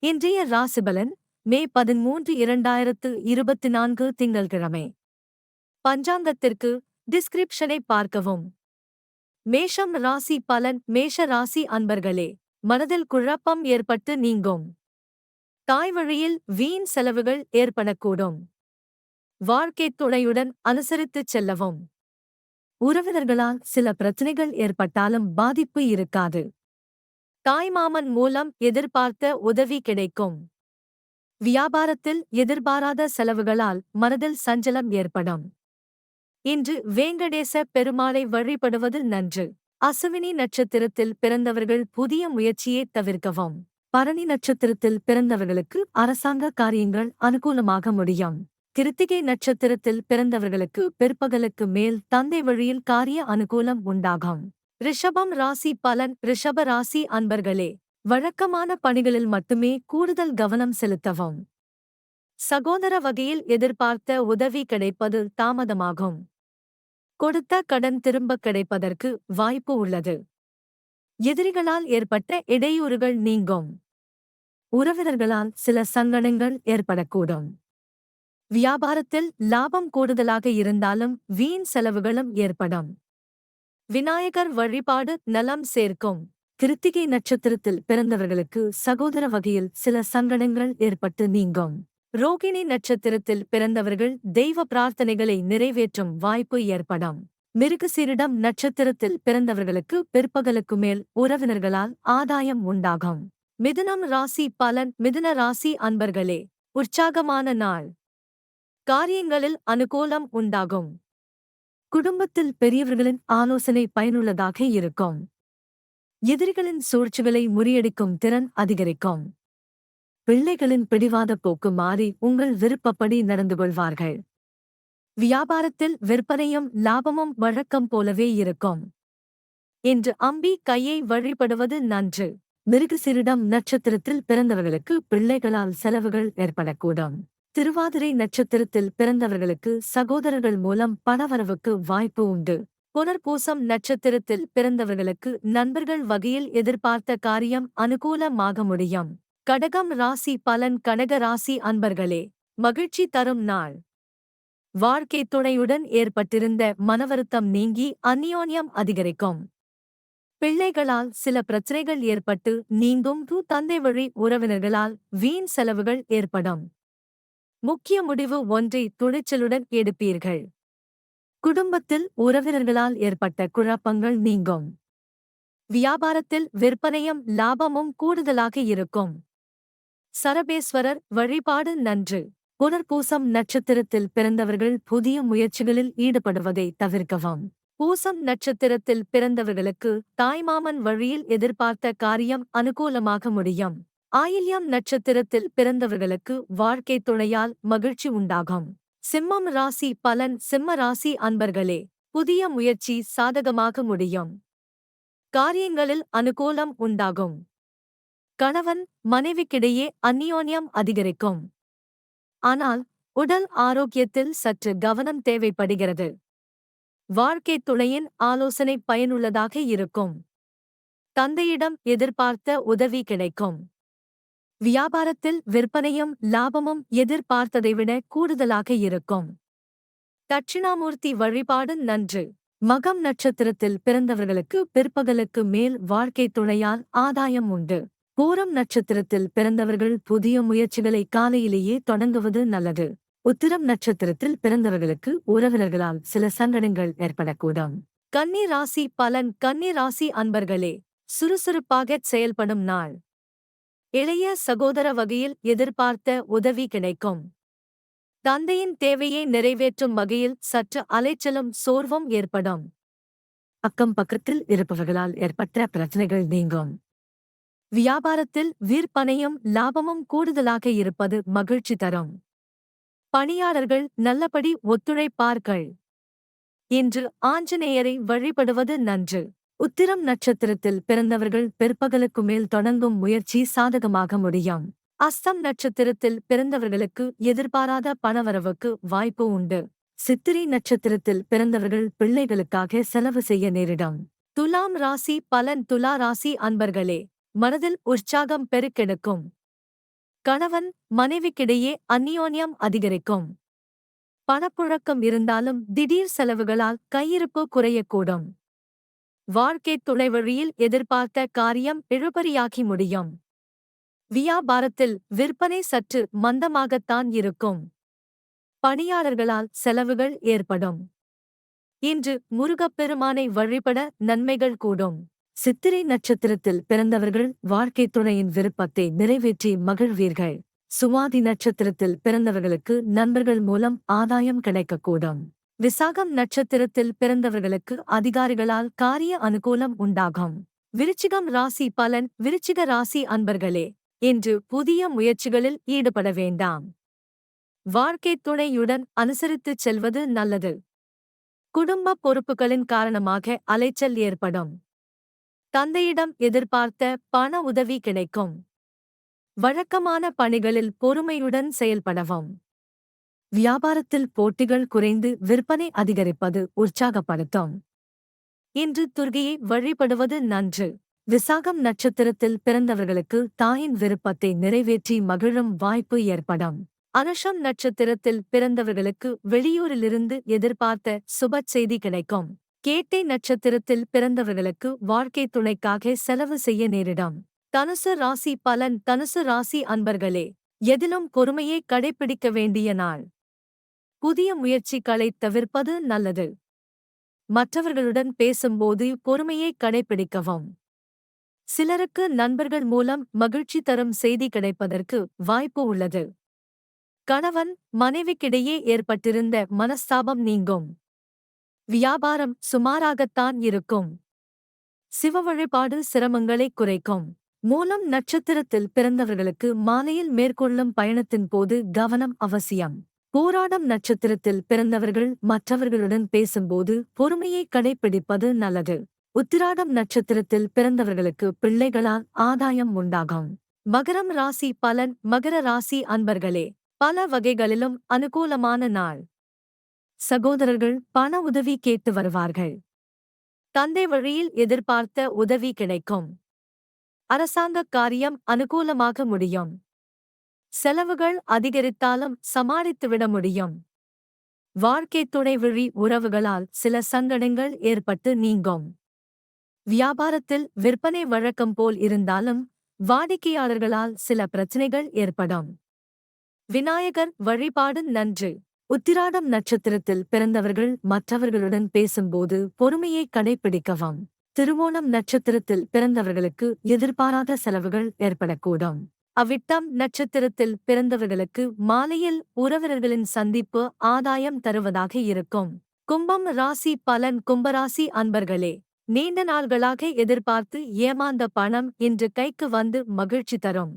இன்றைய ராசிபலன் மே பதிமூன்று இரண்டாயிரத்து இருபத்தி நான்கு திங்கள்கிழமை. பஞ்சாங்கத்திற்கு டிஸ்கிரிப்ஷனை பார்க்கவும். மேஷம் ராசி பலன் மேஷ ராசி அன்பர்களே மனதில் குழப்பம் ஏற்பட்டு நீங்கும். தாய் வழியில் வீண் செலவுகள் ஏற்படக்கூடும். வாழ்க்கைத் துணையுடன் அனுசரித்துச் செல்லவும். உறவினர்களால் சில பிரச்சனைகள் ஏற்பட்டாலும் பாதிப்பு இருக்காது. தாய்மாமன் மூலம் எதிர்பார்த்த உதவி கிடைக்கும். வியாபாரத்தில் எதிர்பாராத செலவுகளால் மனதில் சஞ்சலம் ஏற்படும். இன்று வேங்கடேச பெருமாளை வழிபடுவது நன்று. அசுவினி நட்சத்திரத்தில் பிறந்தவர்கள் புதிய முயற்சியை தவிர்க்கவும். பரணி நட்சத்திரத்தில் பிறந்தவர்களுக்கு அரசாங்க காரியங்கள் அனுகூலமாக முடியும். கிருத்திகை நட்சத்திரத்தில் பிறந்தவர்களுக்கு பிற்பகலுக்கு மேல் தந்தை வழியில் காரிய அனுகூலம் உண்டாகும். ரிஷபம் ராசி பலன் ரிஷப ராசி அன்பர்களே வழக்கமான பணிகளில் மட்டுமே கூடுதல் கவனம் செலுத்தவும். சகோதர வகையில் எதிர்பார்த்த உதவி கிடைப்பது தாமதமாகும். கொடுத்த கடன் திரும்ப கிடைப்பதற்கு வாய்ப்பு உள்ளது. எதிரிகளால் ஏற்பட்ட இடையூறுகள் நீங்கும். உறவினர்களால் சில சங்கடங்கள் ஏற்படக்கூடும். வியாபாரத்தில் லாபம் கூடுதலாக இருந்தாலும் வீண் செலவுகளும் ஏற்படும். விநாயகர் வழிபாடு நலம் சேர்க்கும். கிருத்திகை நட்சத்திரத்தில் பிறந்தவர்களுக்கு சகோதர வகையில் சில சங்கடங்கள் ஏற்பட்டு நீங்கும். ரோகிணி நட்சத்திரத்தில் பிறந்தவர்கள் தெய்வ பிரார்த்தனைகளை நிறைவேற்றும் வாய்ப்பு ஏற்படும். மிருகசீரிடம் நட்சத்திரத்தில் பிறந்தவர்களுக்கு பிற்பகலுக்கு மேல் உறவினர்களால் ஆதாயம் உண்டாகும். மிதுனம் ராசி பலன் மிதுன ராசி அன்பர்களே உற்சாகமான நாள். காரியங்களில் அனுகூலம் உண்டாகும். குடும்பத்தில் பெரியவர்களின் ஆலோசனை பயனுள்ளதாக இருக்கும். எதிரிகளின் சூழ்ச்சிகளை முறியடிக்கும் திறன் அதிகரிக்கும். பிள்ளைகளின் பிடிவாத போக்கு மாறி உங்கள் விருப்பப்படி நடந்து கொள்வார்கள். வியாபாரத்தில் விற்பனையும் லாபமும் வழக்கம் போலவே இருக்கும். என்று அம்பி கையை வழிபடுவது நன்று. மிருகசிரிடம் நட்சத்திரத்தில் பிறந்தவர்களுக்கு பிள்ளைகளால் செலவுகள் ஏற்படக்கூடும். திருவாதிரை நட்சத்திரத்தில் பிறந்தவர்களுக்கு சகோதரர்கள் மூலம் பணவரவுக்கு வாய்ப்பு உண்டு. புனர்பூசம் நட்சத்திரத்தில் பிறந்தவர்களுக்கு நண்பர்கள் வகையில் எதிர்பார்த்த காரியம் அனுகூலமாக முடியும். கடகம் ராசி பலன் கனக ராசி அன்பர்களே மகிழ்ச்சி தரும் நாள். வாழ்க்கை துணையுடன் ஏற்பட்டிருந்த மனவருத்தம் நீங்கி அந்நியோன்யம் அதிகரிக்கும். பிள்ளைகளால் சில பிரச்சனைகள் ஏற்பட்டு நீங்கும் தூ தந்தை வழி உறவினர்களால் வீண் செலவுகள் ஏற்படும். முக்கிய முடிவு ஒன்றை துணிச்சலுடன் எடுப்பீர்கள். குடும்பத்தில் உறவினர்களால் ஏற்பட்ட குழப்பங்கள் நீங்கும். வியாபாரத்தில் விற்பனையும் லாபமும் கூடுதலாக இருக்கும். சரபேஸ்வரர் வழிபாடு நன்று. புனர்பூசம் நட்சத்திரத்தில் பிறந்தவர்கள் புதிய முயற்சிகளில் ஈடுபடுவதை தவிர்க்கவும். பூசம் நட்சத்திரத்தில் பிறந்தவர்களுக்கு தாய்மாமன் வழியில் எதிர்பார்த்த காரியம் அனுகூலமாக முடியும். ஆயில்யம் நட்சத்திரத்தில் பிறந்தவர்களுக்கு வாழ்க்கை துணையால் மகிழ்ச்சி உண்டாகும். சிம்மம் ராசி பலன். சிம்ம ராசி அன்பர்களே புதிய முயற்சி சாதகமாக முடியும். காரியங்களில் அனுகூலம் உண்டாகும். கணவன் மனைவிக்கிடையே அந்நியோன்யம் அதிகரிக்கும். ஆனால் உடல் ஆரோக்கியத்தில் சற்று கவனம் தேவைப்படுகிறது. வாழ்க்கைத் துணையின் ஆலோசனை பயனுள்ளதாக இருக்கும். தந்தையிடம் எதிர்பார்த்த உதவி கிடைக்கும். வியாபாரத்தில் விற்பனையும் லாபமும் எதிர்பார்த்ததை விட கூடுதலாக இருக்கும். தட்சிணாமூர்த்தி வழிபாடு நன்று. மகம் நட்சத்திரத்தில் பிறந்தவர்களுக்கு பிற்பகலுக்கு மேல் வாழ்க்கை துணையால் ஆதாயம் உண்டு. பூரம் நட்சத்திரத்தில் பிறந்தவர்கள் புதிய முயற்சிகளை காலையிலேயே தொடங்குவது நல்லது. உத்திரம் நட்சத்திரத்தில் பிறந்தவர்களுக்கு உறவினர்களால் சில சங்கடங்கள் ஏற்படக்கூடும். கன்னி ராசி பலன். கன்னி ராசி அன்பர்களே சுறுசுறுப்பாக செயல்படும் நாள். இளைய சகோதர வகையில் எதிர்பார்த்த உதவி கிடைக்கும். தந்தையின் தேவையை நிறைவேற்றும் வகையில் சற்று அலைச்சலும் சோர்வும் ஏற்படும். அக்கம் பக்கத்தில் இருப்பவர்களால் ஏற்பட்ட பிரச்சனைகள் நீங்கும். வியாபாரத்தில் விற்பனையும் லாபமும் கூடுதலாக இருப்பது மகிழ்ச்சி தரும். பணியாளர்கள் நல்லபடி ஒத்துழைப்பார்கள். இன்று ஆஞ்சநேயரை வழிபடுவது நன்று. உத்திரம் நட்சத்திரத்தில் பிறந்தவர்கள் பிற்பகலுக்கு மேல் தொடங்கும் முயற்சி சாதகமாக முடியும். அஸ்தம் நட்சத்திரத்தில் பிறந்தவர்களுக்கு எதிர்பாராத பணவரவுக்கு வாய்ப்பு உண்டு. சித்திரை நட்சத்திரத்தில் பிறந்தவர்கள் பிள்ளைகளுக்காக செலவு செய்ய நேரிடும். துலாம் ராசி பலன் துலா ராசி அன்பர்களே மனதில் உற்சாகம் பெருக்கெடுக்கும். கணவன் மனைவிக்கிடையே அந்நியோன்யம் அதிகரிக்கும். பணப்புழக்கம் இருந்தாலும் திடீர் செலவுகளால் கையிருப்பு குறையக்கூடும். வாழ்க்கைத் துணை வழியில் எதிர்பார்த்த காரியம் இழுபறியாகி முடியும். வியாபாரத்தில் விற்பனை சற்று மந்தமாகத்தான் இருக்கும். பணியாளர்களால் செலவுகள் ஏற்படும். இன்று முருகப்பெருமானை வழிபட நன்மைகள் கூடும். சித்திரை நட்சத்திரத்தில் பிறந்தவர்கள் வாழ்க்கைத் துணையின் விருப்பத்தை நிறைவேற்றி மகிழ்வீர்கள். சுவாதி நட்சத்திரத்தில் பிறந்தவர்களுக்கு நண்பர்கள் மூலம் ஆதாயம் கிடைக்கக்கூடும். விசாகம் நட்சத்திரத்தில் பிறந்தவர்களுக்கு அதிகாரிகளால் காரிய அனுகூலம் உண்டாகும். விருச்சிகம் ராசி பலன் விருச்சிக ராசி அன்பர்களே இன்று புதிய முயற்சிகளில் ஈடுபட வேண்டாம். வாழ்க்கைத் துணையுடன் அனுசரித்துச் செல்வது நல்லது. குடும்ப பொறுப்புகளின் காரணமாக அலைச்சல் ஏற்படும். தந்தையிடம் எதிர்பார்த்த பண உதவி கிடைக்கும். வழக்கமான பணிகளில் பொறுமையுடன் செயல்படவும். வியாபாரத்தில் போட்டிகள் குறைந்து விற்பனை அதிகரிப்பது உற்சாகப்படுத்தும். இன்று துர்கையை வழிபடுவது நன்று. விசாகம் நட்சத்திரத்தில் பிறந்தவர்களுக்கு தாயின் விருப்பத்தை நிறைவேற்றி மகிழும் வாய்ப்பு ஏற்படும். அனுஷம் நட்சத்திரத்தில் பிறந்தவர்களுக்கு வெளியூரிலிருந்து எதிர்பார்த்த சுப செய்தி கிடைக்கும். கேட்டை நட்சத்திரத்தில் பிறந்தவர்களுக்கு வாழ்க்கை துணைக்காக செலவு செய்ய நேரிடும். தனுசு ராசி பலன் தனுசு ராசி அன்பர்களே எதிலும் பொறுமையை கடைபிடிக்க வேண்டிய நாள். புதிய முயற்சிகளை தவிர்ப்பது நல்லது. மற்றவர்களுடன் பேசும்போது பொறுமையை கடைபிடிக்கவும் சிலருக்கு நண்பர்கள் மூலம் மகிழ்ச்சி தரும் செய்தி கிடைப்பதற்கு வாய்ப்பு உள்ளது. கணவன் மனைவிக்கிடையே ஏற்பட்டிருந்த மனஸ்தாபம் நீங்கும். வியாபாரம் சுமாராகத்தான் இருக்கும். சிவ வழிபாடு சிரமங்களை குறைக்கும். மூலம் நட்சத்திரத்தில் பிறந்தவர்களுக்கு மாலையில் மேற்கொள்ளும் பயணத்தின் போது கவனம் அவசியம். போராடம் நட்சத்திரத்தில் பிறந்தவர்கள் மற்றவர்களுடன் பேசும்போது பொறுமையை கடைபிடிப்பது நல்லது. உத்திராடம் நட்சத்திரத்தில் பிறந்தவர்களுக்கு பிள்ளைகளால் ஆதாயம் உண்டாகும். மகரம் ராசி பலன் மகர ராசி அன்பர்களே பல வகைகளிலும் அனுகூலமான நாள். சகோதரர்கள் பண உதவி கேட்டு வருவார்கள். தந்தை வழியில் எதிர்பார்த்த உதவி கிடைக்கும். அரசாங்க காரியம் அனுகூலமாக முடியும். செலவுகள் அதிகரித்தாலும் சமாளித்துவிட முடியும். வாழ்க்கை துணைவழி உறவுகளால் சில சங்கடங்கள் ஏற்பட்டு நீங்கும். வியாபாரத்தில் விற்பனை வழக்கம் போல் இருந்தாலும் வாடிக்கையாளர்களால் சில பிரச்சனைகள் ஏற்படும். விநாயகர் வழிபாடு நன்று. உத்திராடம் நட்சத்திரத்தில் பிறந்தவர்கள் மற்றவர்களுடன் பேசும்போது பொறுமையை கடைபிடிக்கவும். திருவோணம் நட்சத்திரத்தில் பிறந்தவர்களுக்கு எதிர்பாராத செலவுகள் ஏற்படக்கூடும். அவ்விட்டம் நட்சத்திரத்தில் பிறந்தவர்களுக்கு மாலையில் உறவினர்களின் சந்திப்பு ஆதாயம் தருவதாக இருக்கும். கும்பம் ராசி பலன் கும்பராசி அன்பர்களே நீண்ட நாள்களாக எதிர்பார்த்து ஏமாந்த பணம் இன்று கைக்கு வந்து மகிழ்ச்சி தரும்.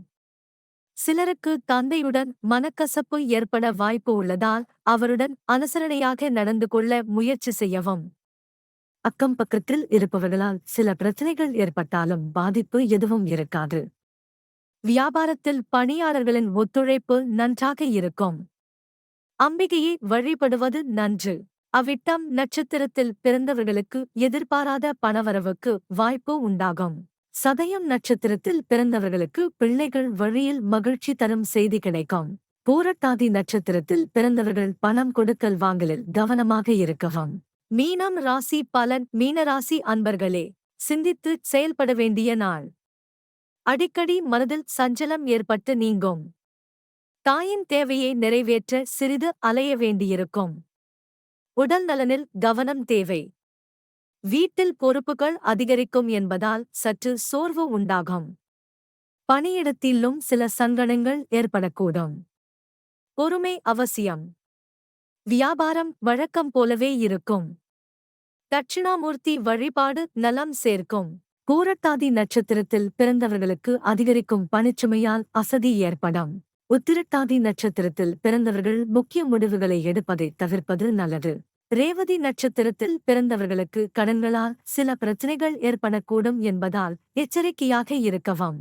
சிலருக்கு தந்தையுடன் மனக்கசப்பு ஏற்பட வாய்ப்பு உள்ளதால் அவருடன் அனுசரணையாக நடந்து கொள்ள முயற்சி செய்யவும். அக்கம் பக்கத்தில் இருப்பவர்களால் சில பிரச்சனைகள் ஏற்பட்டாலும் பாதிப்பு எதுவும் இருக்காது. வியாபாரத்தில் பணியாளர்களின் ஒத்துழைப்பு நன்றாக இருக்கும். அம்பிகையை வழிபடுவது நன்று. அவ்விட்டம் நட்சத்திரத்தில் பிறந்தவர்களுக்கு எதிர்பாராத பணவரவுக்கு வாய்ப்பு உண்டாகும். சதயம் நட்சத்திரத்தில் பிறந்தவர்களுக்கு பிள்ளைகள் வழியில் மகிழ்ச்சி தரும் செய்தி கிடைக்கும். பூரட்டாதி நட்சத்திரத்தில் பிறந்தவர்கள் பணம் கொடுக்கல் வாங்கலில் கவனமாக இருக்கவும். மீனம் ராசி பலன் மீனராசி அன்பர்களே சிந்தித்து செயல்பட வேண்டிய நாள். அடிக்கடி மனதில் சஞ்சலம் ஏற்பட்டு நீங்கும். தாயின் தேவையை நிறைவேற்ற சிறிது அலைய வேண்டியிருக்கும். உடல் நலனில் கவனம் தேவை. வீட்டில் பொறுப்புகள் அதிகரிக்கும் என்பதால் சற்று சோர்வு உண்டாகும். பணியிடத்திலும் சில சங்கடங்கள் ஏற்படக்கூடும். பொறுமை அவசியம். வியாபாரம் வழக்கம் போலவே இருக்கும். தட்சிணாமூர்த்தி வழிபாடு நலம் சேர்க்கும். பூரட்டாதி நட்சத்திரத்தில் பிறந்தவர்களுக்கு அதிகரிக்கும் பணிச்சுமையால் அசதி ஏற்படும் உத்திரட்டாதி நட்சத்திரத்தில் பிறந்தவர்கள் முக்கிய முடிவுகளை எடுப்பதை தவிர்ப்பது நல்லது. ரேவதி நட்சத்திரத்தில் பிறந்தவர்களுக்கு கடன்களால் சில பிரச்சனைகள் ஏற்படக்கூடும் என்பதால் எச்சரிக்கையாக இருக்கவும்